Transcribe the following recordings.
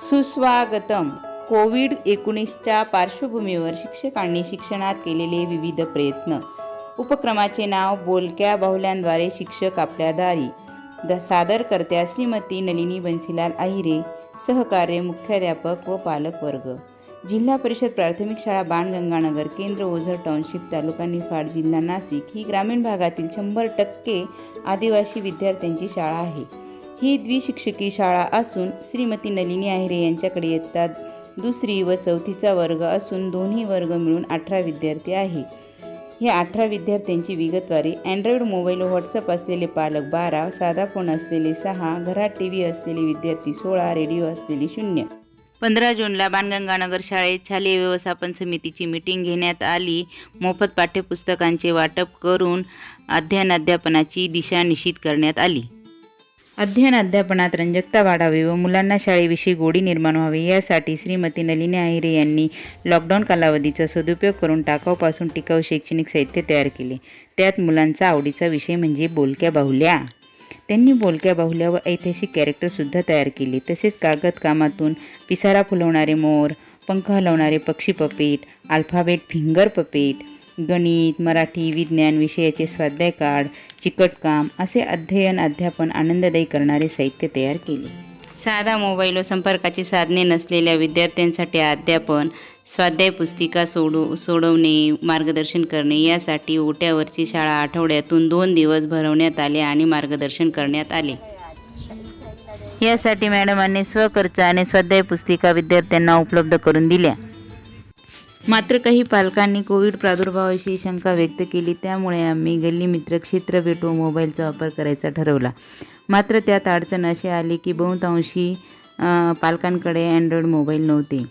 सुस्वागतम. कोविड एकोणीसच्या पार्श्वभूमीवर शिक्षकांनी शिक्षणात केलेले विविध प्रयत्न. उपक्रमाचे नाव बोलक्या बाहुल्यांद्वारे शिक्षक आपल्या दारी. द सादरकर्त्या श्रीमती नलिनी बन्सीलाल आहिरे सहकार्य मुख्याध्यापक व पालक वर्ग. जिल्हा परिषद प्राथमिक शाळा बाणगंगानगर केंद्र ओझर टाउनशिप तालुका निफाड जिल्हा नाशिक ही ग्रामीण भागातील शंभर टक्के आदिवासी विद्यार्थ्यांची शाळा आहे. ही द्विशिक्षकी शाळा असून श्रीमती नलिनी आहिरे यांच्याकडे येतात. दुसरी व चौथीचा वर्ग असून दोन्ही वर्ग मिळून अठरा विद्यार्थी आहे. या अठरा विद्यार्थ्यांची विगतवारी अँड्रॉइड मोबाईल व्हॉट्सअप असलेले पालक बारा साधा फोन असलेले सहा घरात टी व्ही असलेले विद्यार्थी सोळा रेडिओ असलेले शून्य. पंधरा जूनला बाणगंगानगर शाळेत शालेय व्यवस्थापन समितीची मिटिंग घेण्यात आली. मोफत पाठ्यपुस्तकांचे वाटप करून अध्ययन अध्यापनाची दिशा निश्चित करण्यात आली. अध्ययन अध्यापनात रंजकता वाढावी व मुलांना शाळेविषयी गोडी निर्माण व्हावी यासाठी श्रीमती नलिनी आहिरे यांनी लॉकडाऊन कालावधीचा सदुपयोग करून टाकाऊपासून टिकाऊ शैक्षणिक साहित्य तयार केले. त्यात मुलांचा आवडीचा विषय म्हणजे बोलक्या बाहुल्या. त्यांनी बोलक्या बाहुल्या व ऐतिहासिक कॅरेक्टरसुद्धा तयार केले. तसेच कागद कामातून पिसारा फुलवणारे मोर पंख हलवणारे पक्षी पपेट अल्फाबेट फिंगर पपेट गणित मराठी विज्ञान विषयाचे स्वाध्याय कार्ड चिकटकाम असे अध्ययन अध्यापन आनंददायी करणारे साहित्य तयार केले. साधा मोबाईल व संपर्काची साधने नसलेल्या विद्यार्थ्यांसाठी अध्यापन स्वाध्याय पुस्तिका सोडू सोडवणे मार्गदर्शन करणे यासाठी ओट्यावरची शाळा आठवड्यातून दोन दिवस भरवण्यात आले आणि मार्गदर्शन करण्यात आले. यासाठी मॅडमांनी स्वखर्चाने स्वाध्याय पुस्तिका विद्यार्थ्यांना उपलब्ध करून दिल्या. मात्र काही पालकांनी कोविड प्रादुर्भावाविषयी शंका व्यक्त केली. त्यामुळे आम्ही गल्ली मित्र क्षेत्र भेटू मोबाईलचा वापर करायचा ठरवला. मात्र त्यात अडचण अशी आली की बहुतांशी पालकांकडे अँड्रॉइड मोबाईल नव्हते.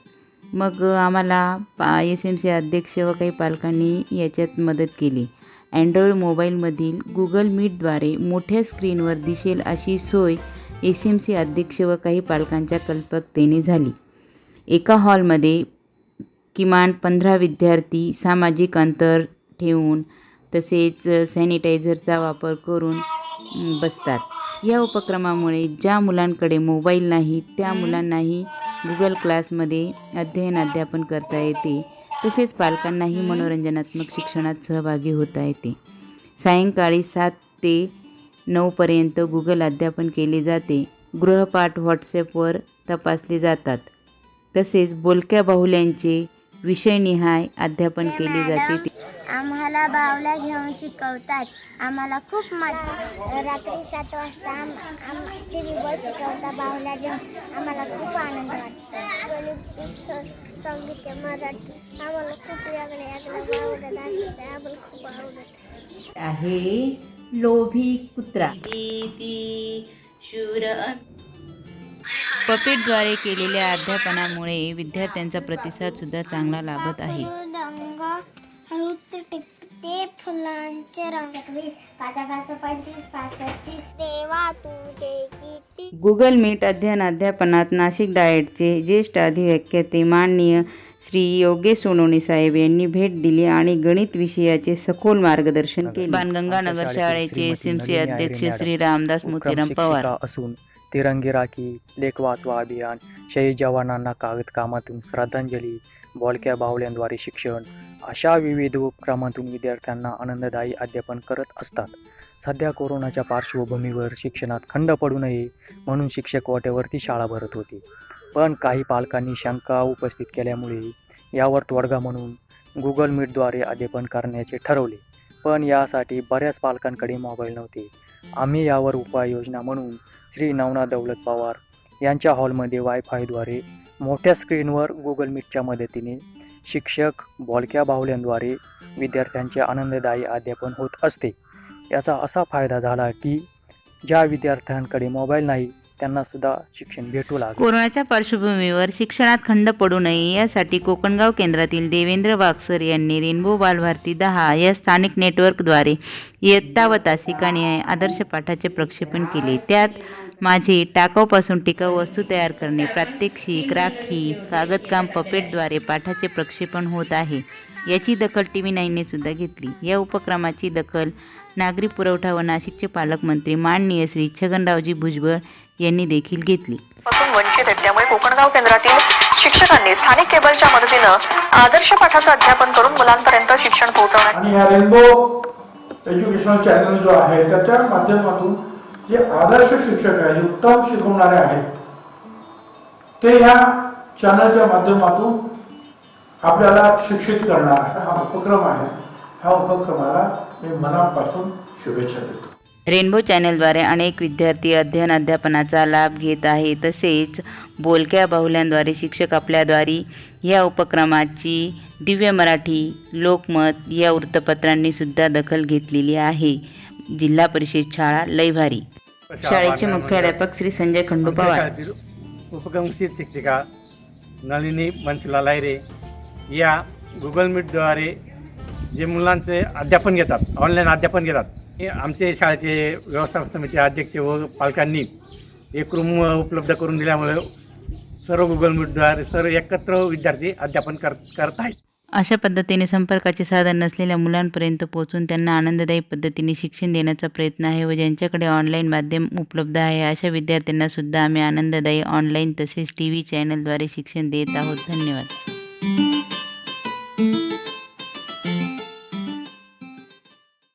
मग आम्हाला पा एस एम सी अध्यक्ष व काही पालकांनी याच्यात मदत केली. अँड्रॉइड मोबाईलमधील गुगल मीटद्वारे मोठ्या स्क्रीनवर दिसेल अशी सोय एस एम सी अध्यक्ष व काही पालकांच्या कल्पकतेने झाली. एका हॉलमध्ये किमान पंधरा विद्यार्थी सामाजिक अंतर ठेवून तसेच सॅनिटायझरचा वापर करून बसतात. या उपक्रमामुळे ज्या मुलांकडे मोबाईल नाही त्या मुलांनाही गुगल क्लासमध्ये अध्ययन अध्यापन करता येते. तसेच पालकांनाही मनोरंजनात्मक शिक्षणात सहभागी होता येते. सायंकाळी सात ते नऊपर्यंत गुगल अध्यापन केले जाते. गृहपाठ व्हॉट्सॲपवर तपासले जातात. तसेच बोलक्या बाहुल्यांचे विषयनिहाय अध्यापन केले जाते. आम्हाला बावल्या घेऊन शिकवतात. आम्हाला खूप मजा रात्री सात वाजता आम आम टी व्हीवर शिकवता बावल्या घेऊन. आम्हाला खूप आनंद वाटतो. संगीत मराठी. आम्हाला खूप वेगळे आवडत आम्हाला खूप आवडत. आहे लोभी कुत्रा. शूर पपेटद्वारे केलेल्या अध्यापनामुळे विद्यार्थ्यांचा प्रतिसाद सुद्धा चांगला लाभत आहे. गुगल मीट अध्ययन अध्यापनात नाशिक डाएटचे ज्येष्ठ अधिव्याख्याते माननीय श्री योगेश सोनवणे साहेब यांनी भेट दिली आणि गणित विषयाचे सखोल मार्गदर्शन केले. बाणगंगा नगर शाळेचे एस एम सी अध्यक्ष श्री रामदास मोतीराम पवार. असून तिरंगी राखी लेख वाचवा अभियान शहीद जवानांना कागद कामातून श्रद्धांजली बोलक्या बाहुल्यांद्वारे शिक्षण अशा विविध उपक्रमातून विद्यार्थ्यांना आनंददायी अध्यापन करत असतात. सध्या कोरोनाच्या पार्श्वभूमीवर शिक्षणात खंड पडू नये म्हणून शिक्षक वाटेवरती शाळा भरत होती. पण काही पालकांनी शंका उपस्थित केल्यामुळे यावर तोडगा म्हणून गुगल मीटद्वारे अध्यापन करण्याचे ठरवले. पण यासाठी बऱ्याच पालकांकडे मोबाईल नव्हते. आम्ही यावर उपाययोजना म्हणून श्री नवना दौलत पवार यांच्या हॉलमध्ये वायफायद्वारे मोठ्या स्क्रीनवर गुगल मीटच्या मदतीने शिक्षक बोलक्या बाहुल्यांद्वारे विद्यार्थ्यांचे आनंददायी अध्यापन होत असते. याचा असा फायदा झाला की ज्या विद्यार्थ्यांकडे मोबाईल नाही त्यांना सुद्धा शिक्षण भेटू लागले. कोरोनाच्या पार्श्वभूमीवर शिक्षणात खंड पडू नये यासाठी कोकणगाव केंद्रातील देवेंद्र वागसर यांनी रेनबो बालभारती दहा या स्थानिक नेटवर्कद्वारे इयत्ता व तासिकाने आदर्श पाठाचे प्रक्षेपण केले. त्यात माझे टाकाऊपासून टिकाऊ वस्तू तयार करणे प्रात्यक्षिक राखी कागदकाम पपेटद्वारे पाठाचे प्रक्षेपण होत आहे. याची दखल टी व्ही नाईनने सुद्धा घेतली. या उपक्रमाची दखल नागरी पुरवठा व नाशिकचे पालकमंत्री माननीय श्री छगनरावजी भुजबळ यांनी देखील घेतली. पासून वंचित आहेत त्यामुळे कोकणगाव केंद्रातील शिक्षकांनी स्थानिक केबलच्या मदतीनं आदर्श पाठाचं अध्यापन करून मुलांपर्यंत शिक्षण पोहोचवण्यात आणि ह्या रेनबो एज्युकेशनल चॅनल जो आहे त्याच्या माध्यमातून जे आदर्श शिक्षक आहेत उत्तम शिकवणारे आहेत ते ह्या चॅनलच्या माध्यमातून आपल्याला शिक्षित करणार हा उपक्रम आहे. ह्या उपक्रमाला मी मनापासून शुभेच्छा देतो. रेनबो चॅनलद्वारे अनेक विद्यार्थी अध्ययन अध्यापनाचा लाभ घेत आहे. तसेच बोलक्या बाहुल्यांद्वारे शिक्षक आपल्याद्वारे या उपक्रमाची दिव्य मराठी लोकमत या वृत्तपत्रांनीसुद्धा दखल घेतलेली आहे. जिल्हा परिषद शाळा लयभारी शाळेचे मुख्याध्यापक श्री संजय खंडू पवार उपक्रमशील शिक्षिका नलिनी मनसुला लायरे या गुगल मीटद्वारे जे मुलांचे अध्यापन घेतात ऑनलाईन अध्यापन घेतात. हे आमचे शाळेचे व्यवस्थापन समिती अध्यक्ष व पालकांनी एक रूम उपलब्ध करून दिल्यामुळे सर्व गुगल मीटद्वारे सर्व एकत्र विद्यार्थी अध्यापन कर करत आहेत. अशा पद्धतीने संपर्काचे साधन नसलेल्या मुलांपर्यंत पोहोचून त्यांना आनंददायी पद्धतीने शिक्षण देण्याचा प्रयत्न आहे व ज्यांच्याकडे ऑनलाईन माध्यम उपलब्ध आहे अशा विद्यार्थ्यांना सुद्धा आम्ही आनंददायी ऑनलाईन तसेच टी व्ही चॅनलद्वारे शिक्षण देत आहोत. धन्यवाद.